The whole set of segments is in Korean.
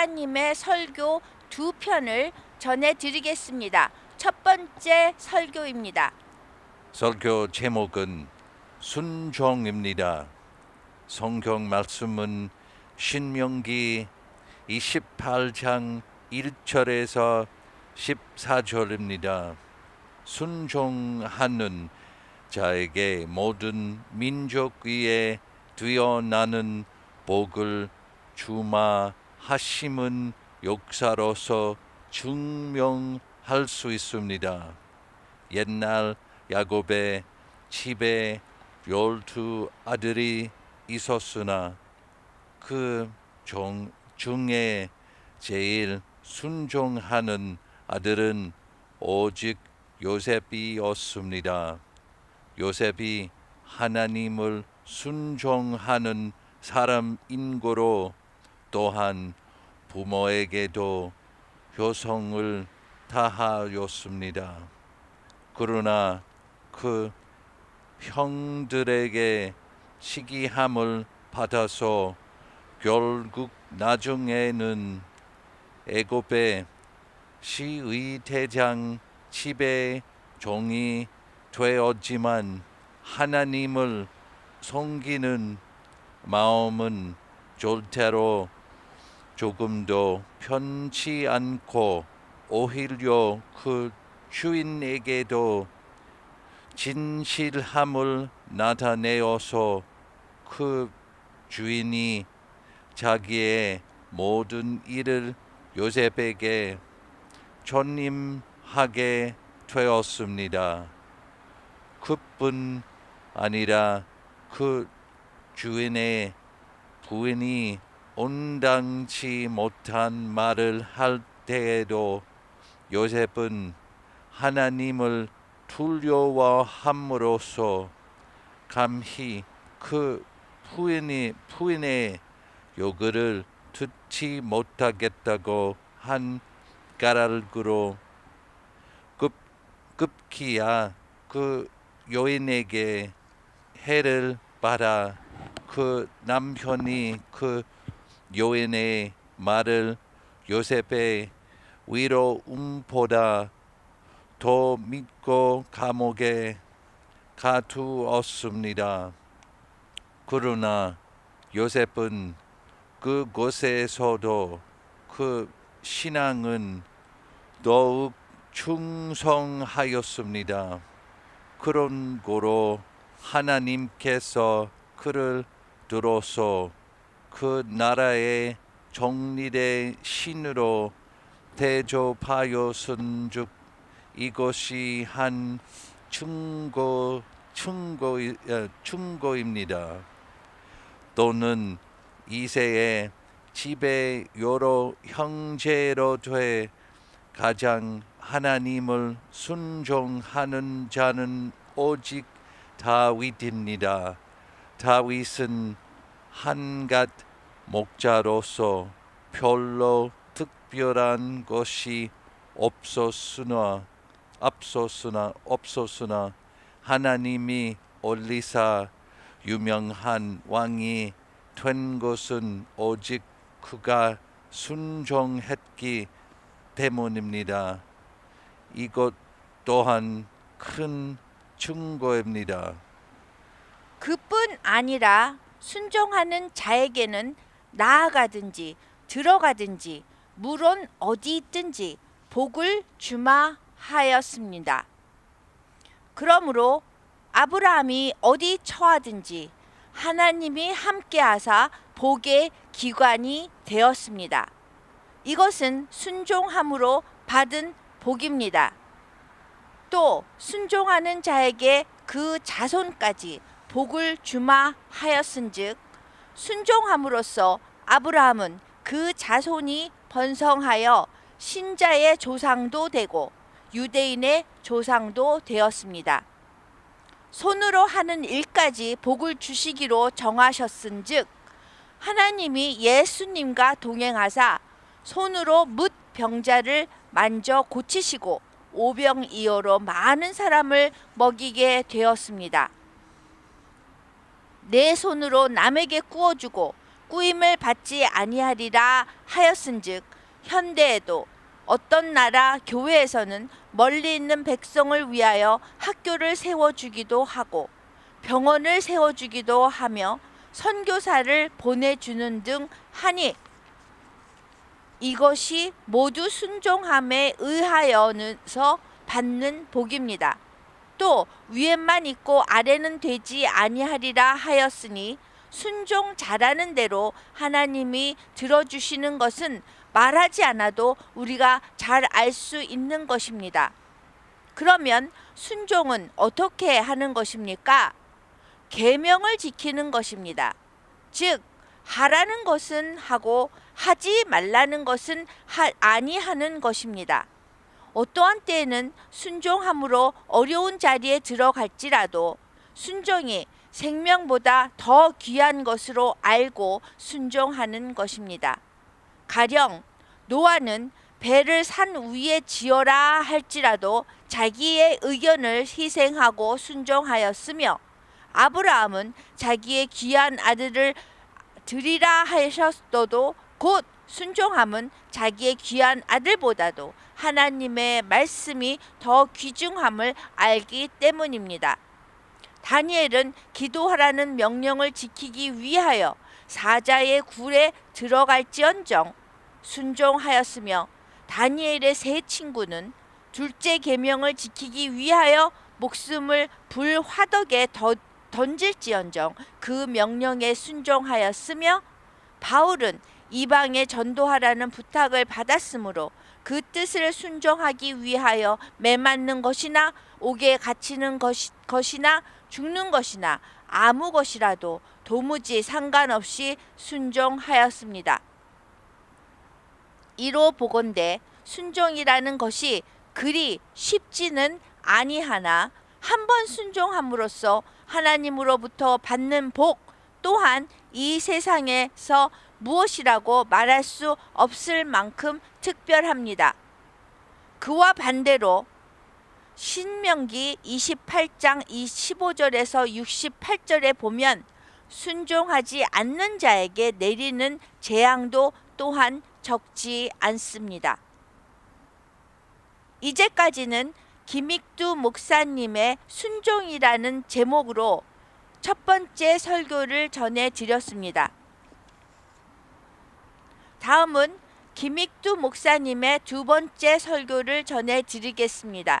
아브라님의 설교 두 편을 전해드리겠습니다. 첫 번째 설교입니다. 설교 제목은 순종입니다. 성경 말씀은 신명기 28장 1절에서 14절입니다. 순종하는 자에게 모든 민족 위에 뛰어나는 복을 주마 하심은 역사로서 증명할 수 있습니다. 옛날 야곱의 집에 열두 아들이 있었으나 그 종 중에 제일 순종하는 아들은 오직 요셉이었습니다. 요셉이 하나님을 순종하는 사람인 거로 또한 부모에게도 효성을 다하였습니다. 그러나 그 형들에게 시기함을 받아서 결국 나중에는 애굽의 시의대장 집의 종이 되었지만 하나님을 섬기는 마음은 절대로 조금도 편치 않고 오히려 그 주인에게도 진실함을 나타내어서 그 주인이 자기의 모든 일을 요셉에게 전임하게 되었습니다. 그뿐 아니라 그 주인의 부인이 온당치 못한 말을 할 때에도 요셉은 하나님을 두려워함으로써 감히 그 부인이 부인의 요구를 듣지 못하겠다고 한 까닭으로 급 급기야 그 여인에게 해를 받아 그 남편이 그 여인의 말을 요셉의 위로움보다 더 믿고 감옥에 가두었습니다. 그러나 요셉은 그곳에서도 그 신앙은 더욱 충성하였습니다. 그런 고로 하나님께서 그를 들어서 그 나라의 정리된 신으로 대접하였은즉 이것이 한 충고 충고 충고 입니다. 또는 이세의 집에 여러 형제로 돼 가장 하나님을 순종하는 자는 오직 다윗입니다. 다윗은 한갓 목자로서 별로 특별한 것이 없었으나 앞섰으나 없었으나 하나님이 올리사 유명한 왕이 된 것은 오직 그가 순종했기 때문입니다. 이것 또한 큰 증거입니다. 그뿐 아니라 순종하는 자에게는 나아가든지 들어가든지 물론 어디 있든지 복을 주마 하였습니다. 그러므로 아브라함이 어디 처하든지 하나님이 함께하사 복의 기관이 되었습니다. 이것은 순종함으로 받은 복입니다. 또 순종하는 자에게 그 자손까지 복을 주마 하였은즉 순종함으로써 아브라함은 그 자손이 번성하여 신자의 조상도 되고 유대인의 조상도 되었습니다. 손으로 하는 일까지 복을 주시기로 정하셨은즉 하나님이 예수님과 동행하사 손으로 뭇 병자를 만져 고치시고 오병이어로 많은 사람을 먹이게 되었습니다. 내 손으로 남에게 구워주고 꾸임을 받지 아니하리라 하였은즉 현대에도 어떤 나라 교회에서는 멀리 있는 백성을 위하여 학교를 세워 주기도 하고 병원을 세워 주기도 하며 선교사를 보내 주는 등 하니 이것이 모두 순종함에 의하여서 받는 복입니다. 또 위에만 있고 아래는 되지 아니하리라 하였으니 순종 잘하는 대로 하나님이 들어주시는 것은 말하지 않아도 우리가 잘 알 수 있는 것입니다. 그러면 순종은 어떻게 하는 것입니까? 계명을 지키는 것입니다. 즉 하라는 것은 하고 하지 말라는 것은 하, 아니하는 것입니다. 어떠한 때에는 순종함으로 어려운 자리에 들어갈지라도 순종이 생명보다 더 귀한 것으로 알고 순종하는 것입니다. 가령 노아는 배를 산 위에 지어라 할지라도 자기의 의견을 희생하고 순종하였으며 아브라함은 자기의 귀한 아들을 드리라 하셨어도 곧 순종함은 자기의 귀한 아들보다도 하나님의 말씀이 더 귀중함을 알기 때문입니다. 다니엘은 기도하라는 명령을 지키기 위하여 사자의 굴에 들어갈지언정 순종하였으며 다니엘의 세 친구는 둘째 계명을 지키기 위하여 목숨을 불 화덕에 더, 던질지언정 그 명령에 순종하였으며 바울은 이방에 전도하라는 부탁을 받았으므로 그 뜻을 순종하기 위하여 매맞는 것이나 옥에 갇히는 것이, 것이나 죽는 것이나 아무 것이라도 도무지 상관없이 순종하였습니다. 이로 보건대 순종이라는 것이 그리 쉽지는 아니하나 한 번 순종함으로써 하나님으로부터 받는 복 또한 이 세상에서 무엇이라고 말할 수 없을 만큼 특별합니다. 그와 반대로 신명기 28장 25절에서 68절에 보면 순종하지 않는 자에게 내리는 재앙도 또한 적지 않습니다. 이제까지는 김익두 목사님의 순종이라는 제목으로 첫 번째 설교를 전해 드렸습니다. 다음은 김익두 목사님의 두 번째 설교를 전해 드리겠습니다.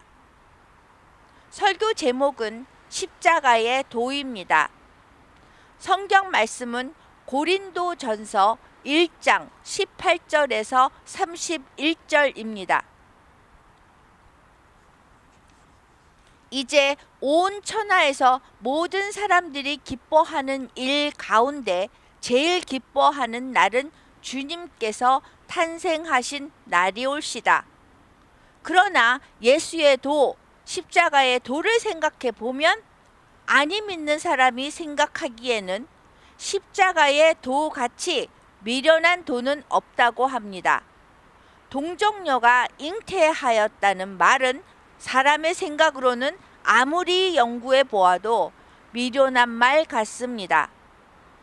설교 제목은 십자가의 도입니다. 성경 말씀은 고린도 전서 1장 18절에서 31절입니다. 이제 온 천하에서 모든 사람들이 기뻐하는 일 가운데 제일 기뻐하는 날은 주님께서 탄생하신 날이 올시다. 그러나 예수의 도, 십자가의 도를 생각해 보면 아니 믿는 사람이 생각하기에는 십자가의 도 같이 미련한 도는 없다고 합니다. 동정녀가 잉태하였다는 말은 사람의 생각으로는 아무리 연구해 보아도 미련한 말 같습니다.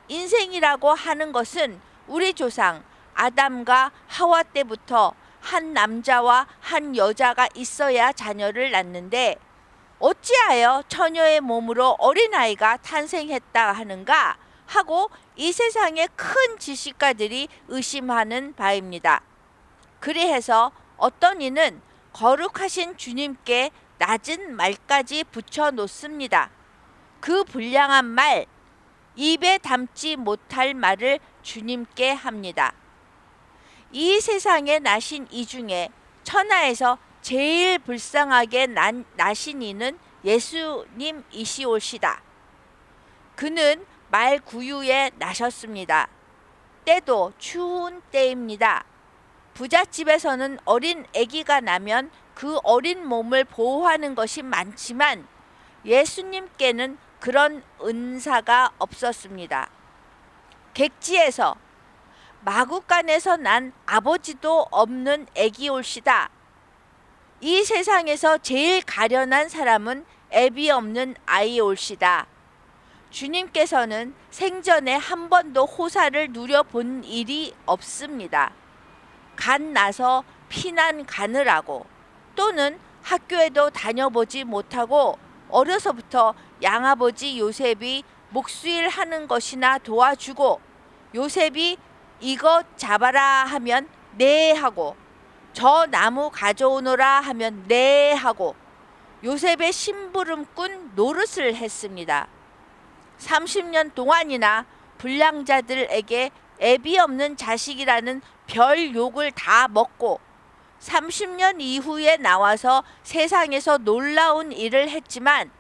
인생이라고 하는 것은 우리 조상 아담과 하와 때부터 한 남자와 한 여자가 있어야 자녀를 낳는데 어찌하여 처녀의 몸으로 어린아이가 탄생했다 하는가 하고 이 세상의 큰 지식가들이 의심하는 바입니다. 그리해서 어떤 이는 거룩하신 주님께 낮은 말까지 붙여 놓습니다. 그 불량한 말, 입에 담지 못할 말을 주님께 합니다. 이 세상에 나신 이 중에 천하에서 제일 불쌍하게 난, 나신 이는 예수님이시올시다. 그는 말 구유에 나셨습니다. 때도 추운 때입니다. 부잣집에서는 어린 아기가 나면 그 어린 몸을 보호하는 것이 많지만 예수님께는 그런 은사가 없었습니다. 객지에서 마구간에서 난 아버지도 없는 아기 올시다. 이 세상에서 제일 가련한 사람은 애비 없는 아이 올시다. 주님께서는 생전에 한 번도 호사를 누려본 일이 없습니다. 간 나서 피난 가느라고 또는 학교에도 다녀보지 못하고 어려서부터 양아버지 요셉이 목수일 하는 것이나 도와주고 요셉이 이것 잡아라 하면 네 하고 저 나무 가져오너라 하면 네 하고 요셉의 심부름꾼 노릇을 했습니다. 30년 동안이나 불량자들에게 애비 없는 자식이라는 별 욕을 다 먹고 30년 이후에 나와서 세상에서 놀라운 일을 했지만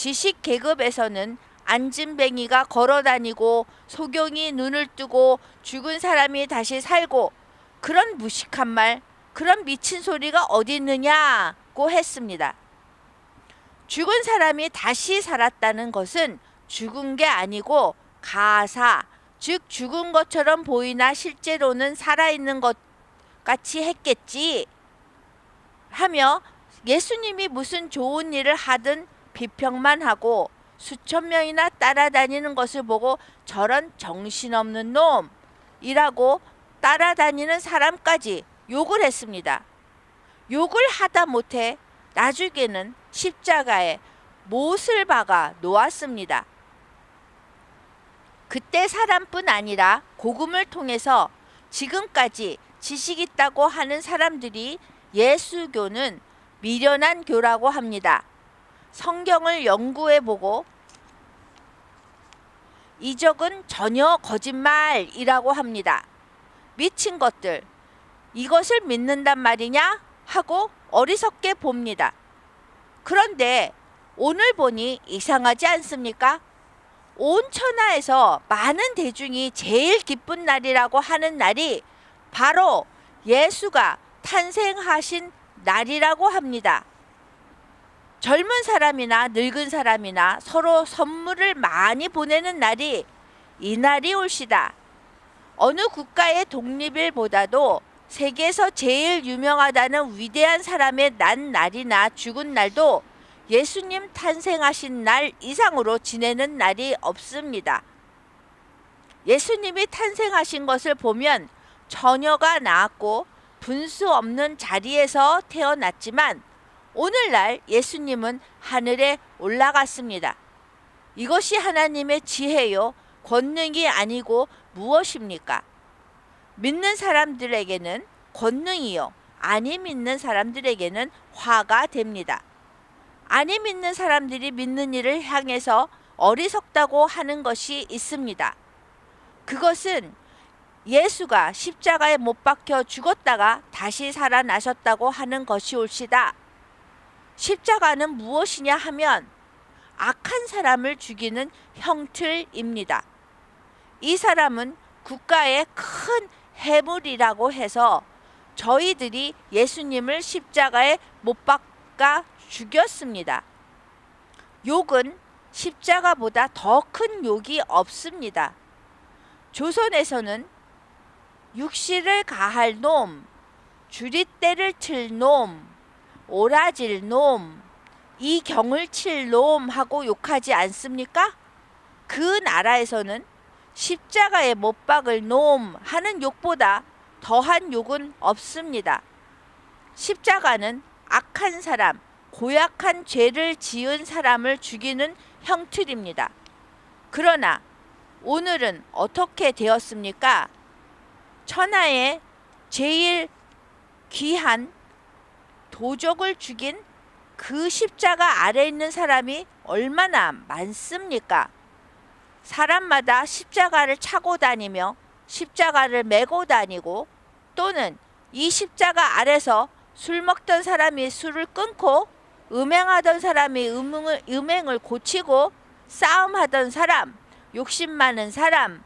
지식 계급에서는 안진뱅이가 걸어다니고 소경이 눈을 뜨고 죽은 사람이 다시 살고 그런 무식한 말, 그런 미친 소리가 어디 있느냐고 했습니다. 죽은 사람이 다시 살았다는 것은 죽은 게 아니고 가사, 즉 죽은 것처럼 보이나 실제로는 살아있는 것 같이 했겠지 하며 예수님이 무슨 좋은 일을 하든 비평만 하고 수천 명이나 따라다니는 것을 보고 저런 정신없는 놈이라고 따라다니는 사람까지 욕을 했습니다. 욕을 하다 못해 나중에는 십자가에 못을 박아 놓았습니다. 그때 사람뿐 아니라 복음을 통해서 지금까지 지식 있다고 하는 사람들이 예수교는 미련한 교라고 합니다. 성경을 연구해 보고 이적은 전혀 거짓말이라고 합니다. 미친 것들, 이것을 믿는단 말이냐? 하고 어리석게 봅니다. 그런데 오늘 보니 이상하지 않습니까? 온 천하에서 많은 대중이 제일 기쁜 날이라고 하는 날이 바로 예수가 탄생하신 날이라고 합니다. 젊은 사람이나 늙은 사람이나 서로 선물을 많이 보내는 날이 이 날이 올시다. 어느 국가의 독립일보다도 세계에서 제일 유명하다는 위대한 사람의 난 날이나 죽은 날도 예수님 탄생하신 날 이상으로 지내는 날이 없습니다. 예수님이 탄생하신 것을 보면 처녀가 낳았고 분수 없는 자리에서 태어났지만 오늘날 예수님은 하늘에 올라갔습니다. 이것이 하나님의 지혜요, 권능이 아니고 무엇입니까? 믿는 사람들에게는 권능이요, 아니 믿는 사람들에게는 화가 됩니다. 아니 믿는 사람들이 믿는 일을 향해서 어리석다고 하는 것이 있습니다. 그것은 예수가 십자가에 못 박혀 죽었다가 다시 살아나셨다고 하는 것이 옳시다. 십자가는 무엇이냐 하면 악한 사람을 죽이는 형틀입니다. 이 사람은 국가의 큰 해물이라고 해서 저희들이 예수님을 십자가에 못 박아 죽였습니다. 욕은 십자가보다 더 큰 욕이 없습니다. 조선에서는 육시를 가할 놈, 주리떼를 틀 놈, 오라질 놈, 이 경을 칠 놈 하고 욕하지 않습니까? 그 나라에서는 십자가에 못 박을 놈 하는 욕보다 더한 욕은 없습니다. 십자가는 악한 사람, 고약한 죄를 지은 사람을 죽이는 형틀입니다. 그러나 오늘은 어떻게 되었습니까? 천하의 제일 귀한 도적을 죽인 그 십자가 아래 있는 사람이 얼마나 많습니까? 사람마다 십자가를 차고 다니며 십자가를 메고 다니고 또는 이 십자가 아래서 술 먹던 사람이 술을 끊고 음행하던 사람이 음행을, 음행을 고치고 싸움하던 사람, 욕심 많은 사람,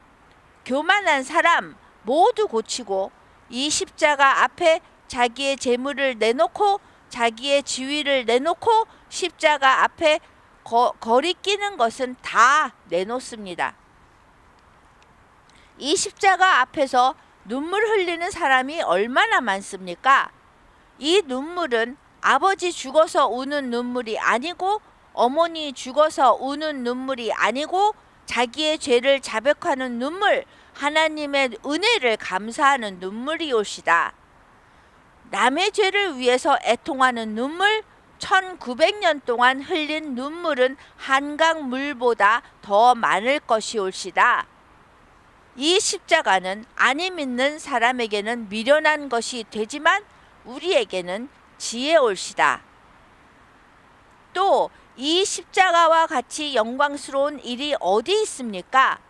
교만한 사람 모두 고치고 이 십자가 앞에 자기의 재물을 내놓고 자기의 지위를 내놓고 십자가 앞에 거, 거리 끼는 것은 다 내놓습니다. 이 십자가 앞에서 눈물 흘리는 사람이 얼마나 많습니까? 이 눈물은 아버지 죽어서 우는 눈물이 아니고 어머니 죽어서 우는 눈물이 아니고 자기의 죄를 자백하는 눈물, 하나님의 은혜를 감사하는 눈물이 올시다. 남의 죄를 위해서 애통하는 눈물, 1900년 동안 흘린 눈물은 한강 물보다 더 많을 것이 올시다. 이 십자가는 아니 믿는 사람에게는 미련한 것이 되지만 우리에게는 지혜 올시다. 또 이 십자가와 같이 영광스러운 일이 어디 있습니까?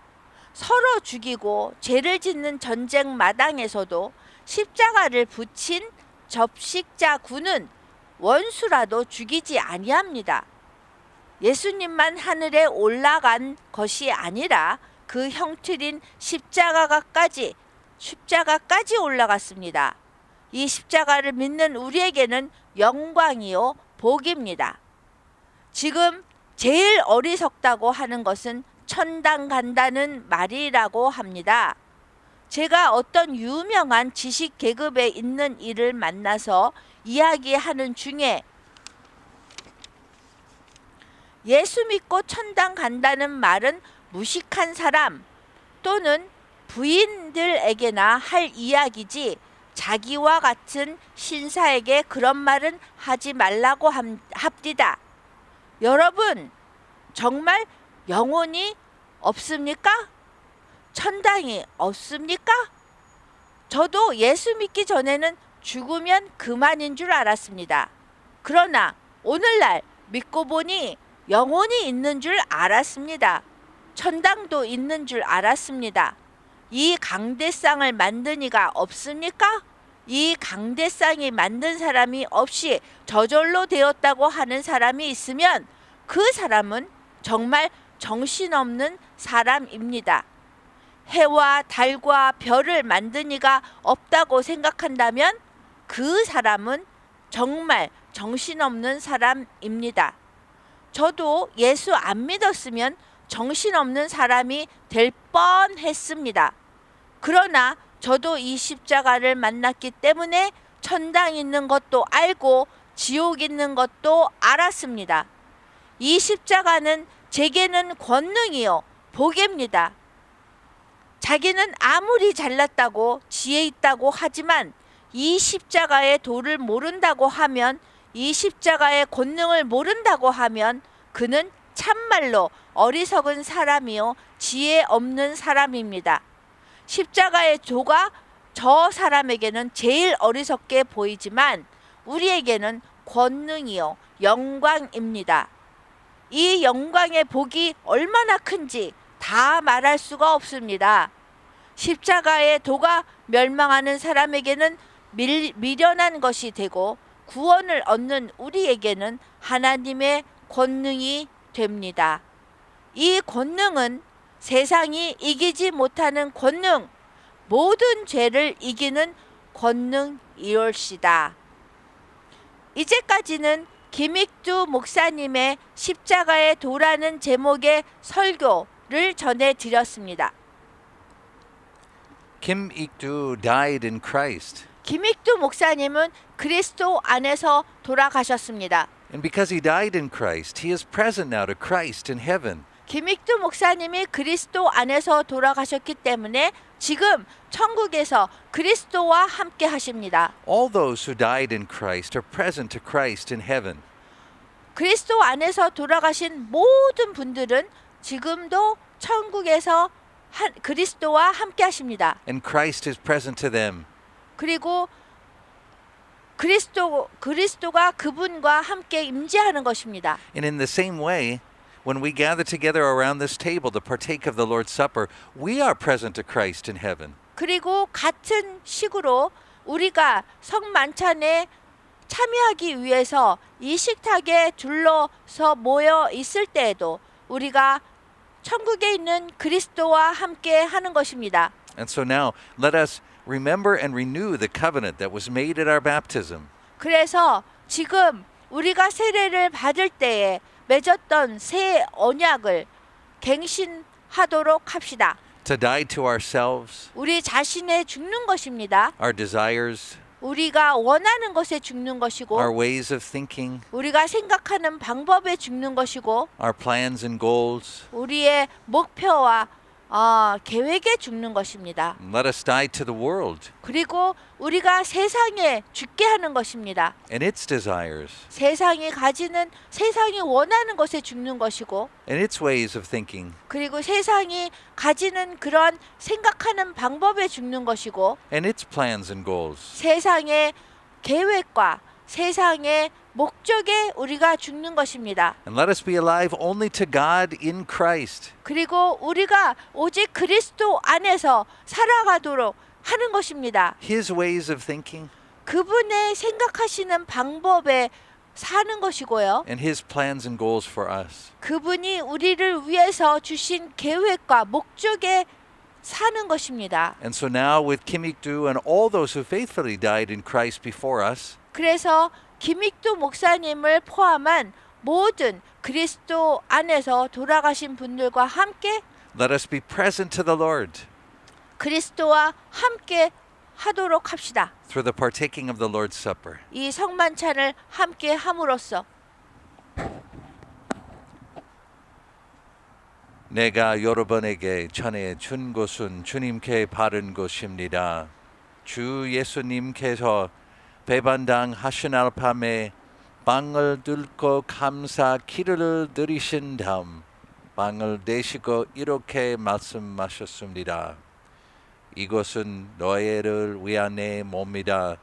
서로 죽이고 죄를 짓는 전쟁 마당에서도 십자가를 붙인 접식자 군은 원수라도 죽이지 아니합니다. 예수님만 하늘에 올라간 것이 아니라 그 형틀인 십자가까지 십자가까지 올라갔습니다. 이 십자가를 믿는 우리에게는 영광이요 복입니다. 지금 제일 어리석다고 하는 것은 천당 간다는 말이라고 합니다. 제가 어떤 유명한 지식 계급에 있는 이를 만나서 이야기하는 중에 예수 믿고 천당 간다는 말은 무식한 사람 또는 부인들에게나 할 이야기지 자기와 같은 신사에게 그런 말은 하지 말라고 함- 합디다. 여러분, 정말 영혼이 없습니까? 천당이 없습니까? 저도 예수 믿기 전에는 죽으면 그만인 줄 알았습니다. 그러나 오늘날 믿고 보니 영혼이 있는 줄 알았습니다. 천당도 있는 줄 알았습니다. 이 강대상을 만든 이가 없습니까? 이 강대상이 만든 사람이 없이 저절로 되었다고 하는 사람이 있으면 그 사람은 정말 정신없는 사람입니다. 해와 달과 별을 만든 이가 없다고 생각한다면 그 사람은 정말 정신없는 사람입니다. 저도 예수 안 믿었으면 정신없는 사람이 될 뻔했습니다. 그러나 저도 이 십자가를 만났기 때문에 천당 있는 것도 알고 지옥 있는 것도 알았습니다. 이 십자가는 제게는 권능이요 복입니다. 자기는 아무리 잘났다고 지혜 있다고 하지만 이 십자가의 도를 모른다고 하면 이 십자가의 권능을 모른다고 하면 그는 참말로 어리석은 사람이요 지혜 없는 사람입니다. 십자가의 도가 저 사람에게는 제일 어리석게 보이지만 우리에게는 권능이요 영광입니다. 이 영광의 복이 얼마나 큰지 다 말할 수가 없습니다. 십자가의 도가 멸망하는 사람에게는 밀, 미련한 것이 되고 구원을 얻는 우리에게는 하나님의 권능이 됩니다. 이 권능은 세상이 이기지 못하는 권능, 모든 죄를 이기는 권능이올시다. 이제까지는 김익두 목사님의 십자가의 도라는 제목의 설교 를 전해드렸습니다. Kim Ik-du died in Christ. 김익두 목사님은 그리스도 안에서 돌아가셨습니다. And because he died in Christ, he is present now to Christ in heaven. 김익두 목사님이 그리스도 안에서 돌아가셨기 때문에 지금 천국에서 그리스도와 함께 하십니다. All those who died in Christ are present to Christ in heaven. 그리스도 안에서 돌아가신 모든 분들은 지금도 천국에서 한, 그리스도와 함께 하십니다. And Christ is present to them. 그리고 그리스도 그리스도가 그분과 함께 임재하는 것입니다. And in the same way, when we gather together around this table to partake of the Lord's Supper, we are present to Christ in heaven. 그리고 같은 식으로 우리가 성만찬에 참여하기 위해서 이 식탁에 둘러서 모여 있을 때에도 우리가 천국에 있는 그리스도와 함께 하는 것입니다. And so now, let us remember and renew the covenant that was made at our baptism. 그래서 지금 우리가 세례를 받을 때에 맺었던 새 언약을 갱신하도록 합시다. To die to ourselves, 우리 자신의 죽는 것입니다. our desires, 우리가 원하는 것에 죽는 것이고 our ways of thinking, 우리가 생각하는 방법에 죽는 것이고 our plans and goals. 우리의 목표와 어, 계획에 죽는 것입니다. Let us die to the world 그리고 우리가 세상에 죽게 하는 것입니다. and its desires 세상이 가지는 세상이 원하는 것에 죽는 것이고 and its ways of thinking 그리고 세상이 가지는 그런 생각하는 방법에 죽는 것이고 and its plans and goals. 세상의 계획과 세상의 목적에 우리가 죽는 것입니다. And let us be alive only to God in Christ. 그리고 우리가 오직 그리스도 안에서 살아가도록 하는 것입니다. His ways of thinking 그분의 생각하시는 방법에 사는 것이고요. and His plans and goals for us. 그분이 우리를 위해서 주신 계획과 목적에 사는 것입니다. And so now, with Kim Ik-doo and all those who faithfully died in Christ before us, 그래서 김익도 목사님을 포함한 모든 그리스도 안에서 돌아가신 분들과 함께 let us be present to the Lord 그리스도와 함께 하도록 합시다. through the partaking of the Lord's Supper. 이 성만찬을 함께 함으로써 내가 여러분에게 전해 준 것은 주님께 바른 것입니다. 주 예수님께서 배반당 하신 날 밤에 빵을 들고 감사 기도를 드리신 다음 빵을 내시고 이렇게 말씀하셨습니다. 이것은 너희를 위한 내 몸이다.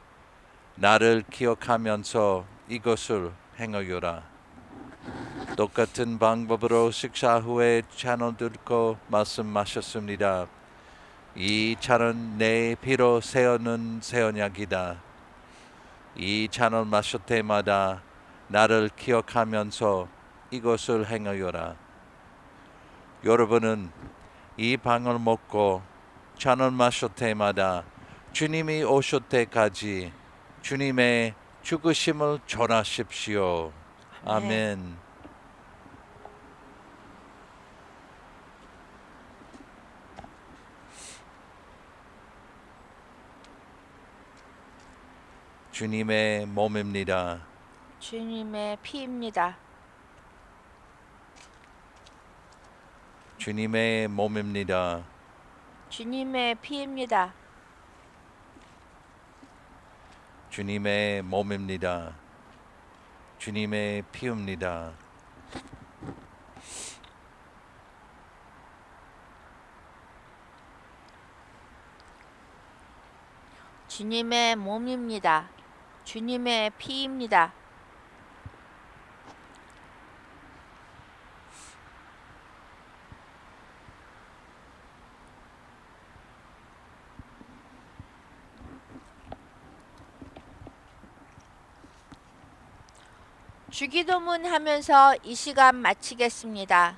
나를 기억하면서 이것을 행하여라. 똑같은 방법으로 식사 후에 잔을 들고 말씀하셨습니다. 이 잔은 내 피로 세우는 새 언약이다. 이 잔을 마실 때마다 나를 기억하면서 이것을 행하여라. 여러분은 이 방을 먹고 잔을 마실 때마다 주님이 오실 때까지 주님의 죽으심을 전하십시오. 아멘. 주님의 몸입니다. 주님의 피입니다. 주님의 몸입니다. 주님의 피입니다. 주님의 몸입니다. 주님의 피입니다. 주님의 몸입니다. 주님의 피입니다. 주기도문 하면서 이 시간 마치겠습니다.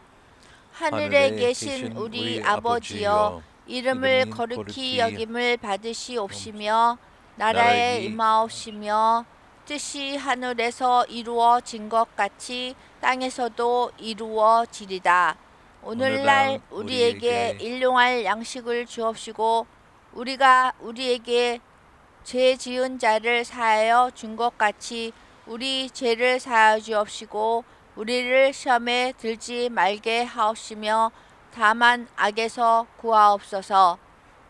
하늘에 계신 우리 아버지여 이름을 거룩히 여김을 받으시옵시며 나라에 임하옵시며 뜻이 하늘에서 이루어진 것 같이 땅에서도 이루어지리다. 오늘날 우리에게 일용할 양식을 주옵시고 우리가 우리에게 죄 지은 자를 사하여 준 것 같이 우리 죄를 사하여 주옵시고 우리를 시험에 들지 말게 하옵시며 다만 악에서 구하옵소서.